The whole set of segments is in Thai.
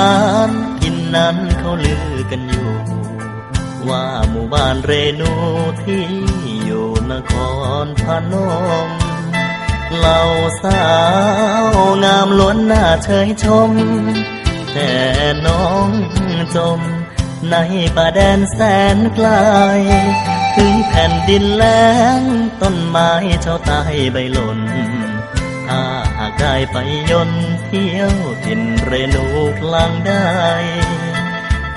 านทินนั้นเขาลือกันอยู่ ว่าหมู่บ้านเรนูที่อยู่นครพนมเหล่าสาวงามล้วนหน้าเชยชม แต่น้องจม ในป่าแดนแสนไกล ถึงแผ่นดินแล้งต้นไม้เจ้าตายใบหล่น ถ้าหากได้ไปยนเที่ยวทินเรนูกลางได้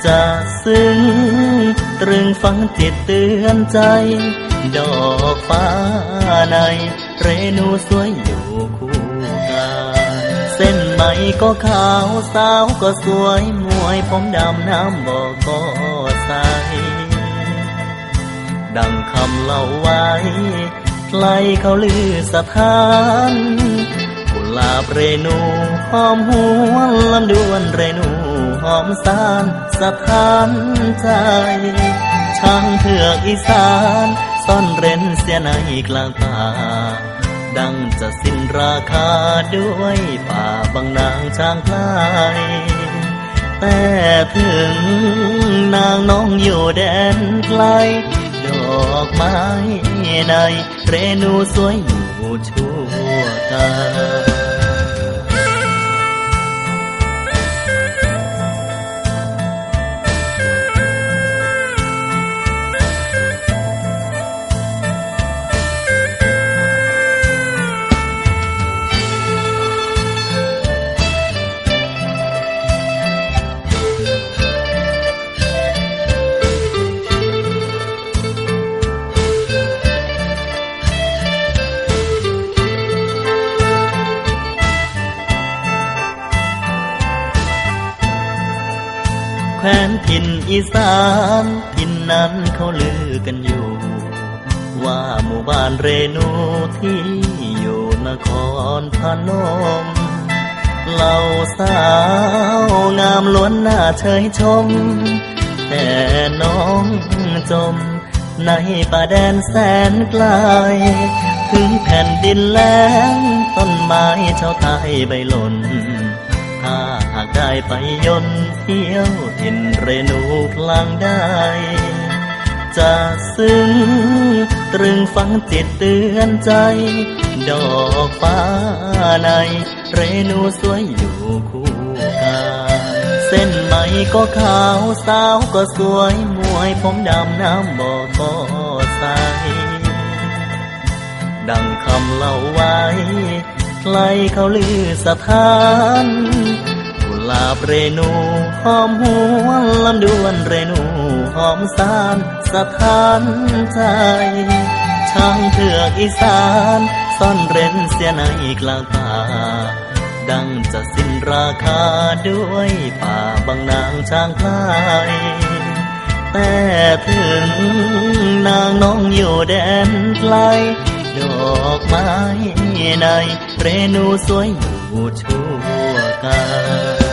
จะซึ้งตรึงฝังจิตเตือนใจ ดอกฟ้าในเรนูสวยอยู่คู่กันเส้นไหมก็ขาวสาวก็สวยมวยผมดำน้ำบอกก็ใสดังคำเล่าไว้ ใครเขาลือสถานกุหลาบเรนูหอมหวนลำดวนเรนูหอมสานสถานใจช่างเถือกอีสานซ่อนเร้นเสียในกลางป่า ดังจะสิ้นราคาด้วยป่าบางนางช้างพลายแต่ถึงนางน้องอยู่แดนไกล อกไม้ในเรนูสวยอยู่ชั่วตา ถิ่นอีสานถิ่นนั้นเขาลือกันอยู่ ว่าหมู่บ้านเรนูที่อยู่นครพนมเหล่าสาวงามล้วนหน้าเชยชม แต่น้องจม ในป่าแดนแสนไกล ถึงแผ่นดินแล้งต้นไม้เจ้าตายใบหล่นถ้า ได้ไปยนเที่ยวทินเรนูกลางได้ จะซึ้งตรึงฝังจิตเตือนใจ ดอกฟ้าใน เรนูสวยอยู่คู่กันเส้นไหมก็ขาวสาวก็สวยมวยผมดำน้ำบอก็ใสดังคำเล่าไว้ ใครเขาลือสถาน ลาบเรนูหอมหวนลำดวนเรนูหอมสานสถานใจ ช่างเถือกอีสานซ่อนเร้นเสียในกลางป่าดังจะสิ้นราคาด้วยป่าบางนางช้างพลายแต่ถึงนางน้องอยู่แดนไกล ดอกไม้ในเรนูสวยอยู่ชั่วกัน